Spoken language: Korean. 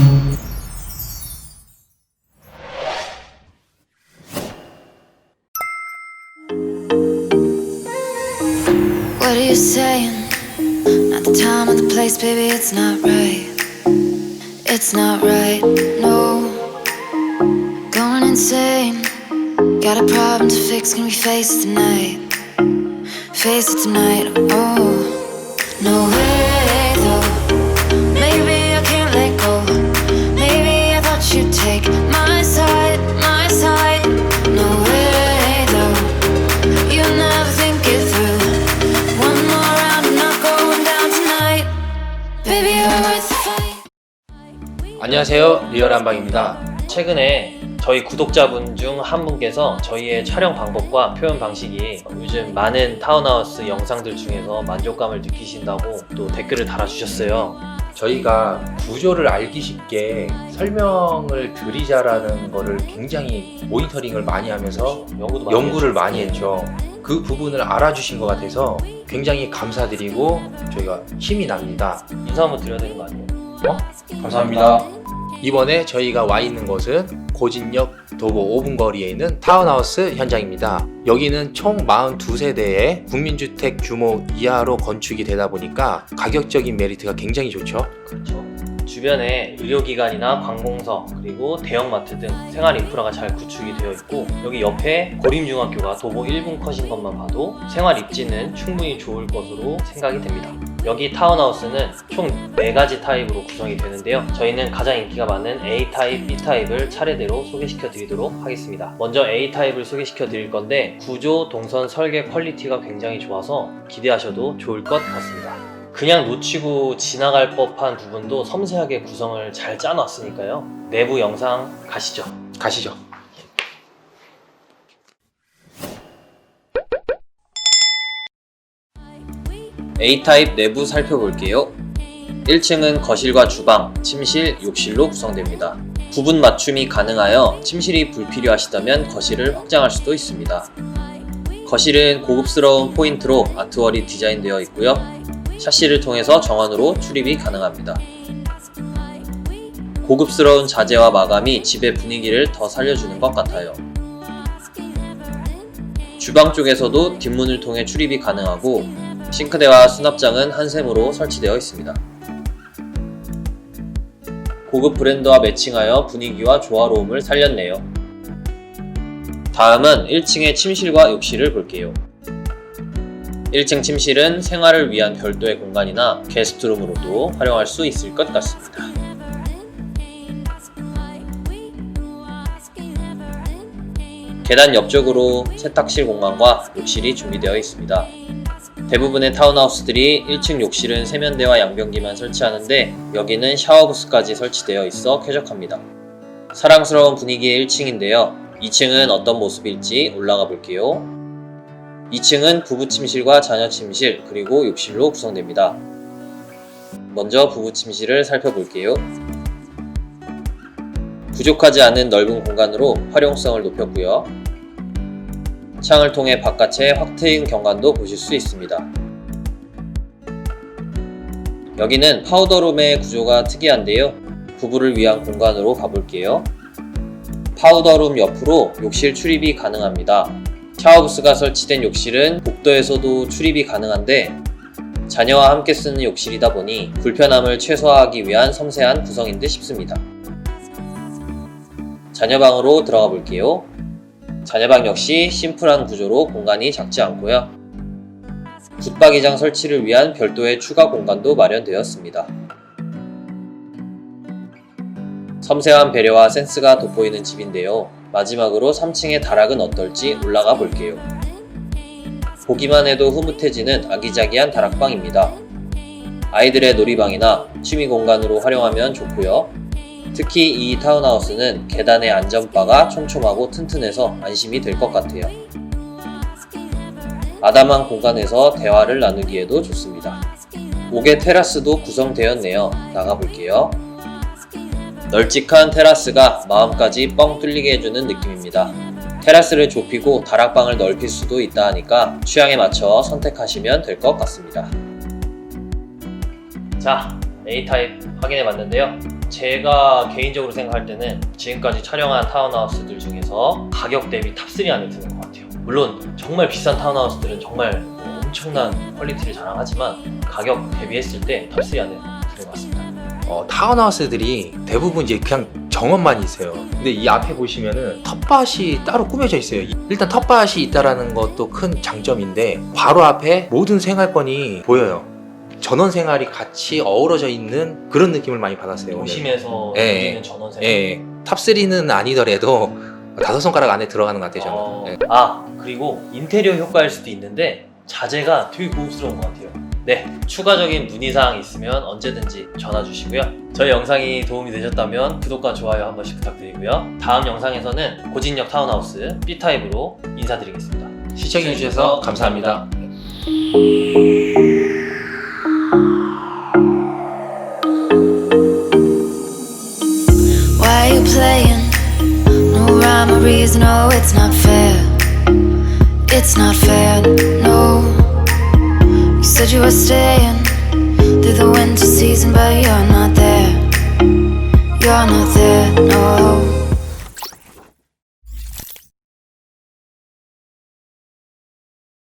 What are you saying? Not the time or the place, baby, it's not right. It's not right, no. Going insane. Got a problem to fix, can we face it tonight? Face it tonight, oh. 안녕하세요 리얼 한방입니다 최근에 저희 구독자분 중 한 분께서 저희의 촬영 방법과 표현 방식이 요즘 많은 타운하우스 영상들 중에서 만족감을 느끼신다고 또 댓글을 달아주셨어요 저희가 구조를 알기 쉽게 설명을 드리자라는 거를 굉장히 모니터링을 많이 하면서 연구도 많이 연구를 많이 했죠. 했죠. 그 부분을 알아주신 것 같아서 굉장히 감사드리고 저희가 힘이 납니다. 인사 한번 드려야 되는 거 아니에요? 어? 감사합니다. 이번에 저희가 와 있는 곳은 고진역 도보 5분 거리에 있는 타운하우스 현장입니다. 여기는 총 42세대의 국민주택 규모 이하로 건축이 되다 보니까 가격적인 메리트가 굉장히 좋죠. 그렇죠 주변에 의료기관이나 관공서 그리고 대형마트 등 생활 인프라가 잘 구축이 되어 있고 여기 옆에 고림중학교가 도보 1분 컷인 것만 봐도 생활 입지는 충분히 좋을 것으로 생각이 됩니다. 여기 타운하우스는 총 4가지 타입으로 구성이 되는데요. 저희는 가장 인기가 많은 A타입, B타입을 차례대로 소개시켜 드리도록 하겠습니다. 먼저 A타입을 소개시켜 드릴 건데 구조, 동선, 설계 퀄리티가 굉장히 좋아서 기대하셔도 좋을 것 같습니다. 그냥 놓치고 지나갈 법한 부분도 섬세하게 구성을 잘 짜놨으니까요. 내부 영상 가시죠. 가시죠. A타입 내부 살펴볼게요. 1층은 거실과 주방, 침실, 욕실로 구성됩니다. 부분 맞춤이 가능하여 침실이 불필요하시다면 거실을 확장할 수도 있습니다. 거실은 고급스러운 포인트로 아트월이 디자인되어 있고요. 샤시를 통해서 정원으로 출입이 가능합니다. 고급스러운 자재와 마감이 집의 분위기를 더 살려주는 것 같아요. 주방 쪽에서도 뒷문을 통해 출입이 가능하고 싱크대와 수납장은 한샘으로 설치되어 있습니다. 고급 브랜드와 매칭하여 분위기와 조화로움을 살렸네요. 다음은 1층의 침실과 욕실을 볼게요. 1층 침실은 생활을 위한 별도의 공간이나 게스트룸으로도 활용할 수 있을 것 같습니다. 계단 옆쪽으로 세탁실 공간과 욕실이 준비되어 있습니다. 대부분의 타운하우스들이 1층 욕실은 세면대와 양변기만 설치하는데 여기는 샤워부스까지 설치되어 있어 쾌적합니다. 사랑스러운 분위기의 1층인데요. 2층은 어떤 모습일지 올라가 볼게요. 2층은 부부 침실과 자녀 침실 그리고 욕실로 구성됩니다. 먼저 부부 침실을 살펴볼게요. 부족하지 않은 넓은 공간으로 활용성을 높였고요. 창을 통해 바깥의 확 트인 경관도 보실 수 있습니다. 여기는 파우더룸의 구조가 특이한데요. 부부를 위한 공간으로 가볼게요. 파우더룸 옆으로 욕실 출입이 가능합니다. 샤워부스가 설치된 욕실은 복도에서도 출입이 가능한데 자녀와 함께 쓰는 욕실이다 보니 불편함을 최소화하기 위한 섬세한 구성인 듯 싶습니다. 자녀방으로 들어가 볼게요. 자녀방 역시 심플한 구조로 공간이 작지 않고요. 붙박이장 설치를 위한 별도의 추가 공간도 마련되었습니다. 섬세한 배려와 센스가 돋보이는 집인데요. 마지막으로 3층의 다락은 어떨지 올라가 볼게요. 보기만 해도 흐뭇해지는 아기자기한 다락방입니다. 아이들의 놀이방이나 취미 공간으로 활용하면 좋고요. 특히 이 타운하우스는 계단의 안전바가 촘촘하고 튼튼해서 안심이 될 것 같아요. 아담한 공간에서 대화를 나누기에도 좋습니다. 옥의 테라스도 구성되었네요. 나가볼게요. 널찍한 테라스가 마음까지 뻥 뚫리게 해주는 느낌입니다. 테라스를 좁히고 다락방을 넓힐 수도 있다 하니까 취향에 맞춰 선택하시면 될 것 같습니다. 자, A타입 확인해 봤는데요. 제가 개인적으로 생각할 때는 지금까지 촬영한 타운하우스들 중에서 가격 대비 탑3 안에 드는 것 같아요. 물론 정말 비싼 타운하우스들은 정말 뭐 엄청난 퀄리티를 자랑하지만 가격 대비했을 때 탑3 안에 같습니다. 어, 타운하우스들이 대부분 이제 그냥 정원만 있어요. 근데 이 앞에 보시면은 텃밭이 따로 꾸며져 있어요. 일단 텃밭이 있다라는 것도 큰 장점인데 바로 앞에 모든 생활권이 보여요. 전원 생활이 같이 어우러져 있는 그런 느낌을 많이 받았어요. 도심에서 예, 누리는 전원생. 예, 탑3는 아니더라도 다섯 손가락 안에 들어가는 것 같아요. 저는. 어, 예. 아 그리고 인테리어 효과일 수도 있는데 자재가 되게 고급스러운 것 같아요. 네, 추가적인 문의사항 있으면 언제든지 전화 주시고요. 저희 영상이 도움이 되셨다면 구독과 좋아요 한 번씩 부탁드리고요. 다음 영상에서는 고진역 타운하우스 B타입으로 인사드리겠습니다. 시청해주셔서 감사합니다. Why you playing? No rhyme or reason, no, it's not fair. It's not fair, no. Said you were staying through the winter season, but you're not there. You're not there, no.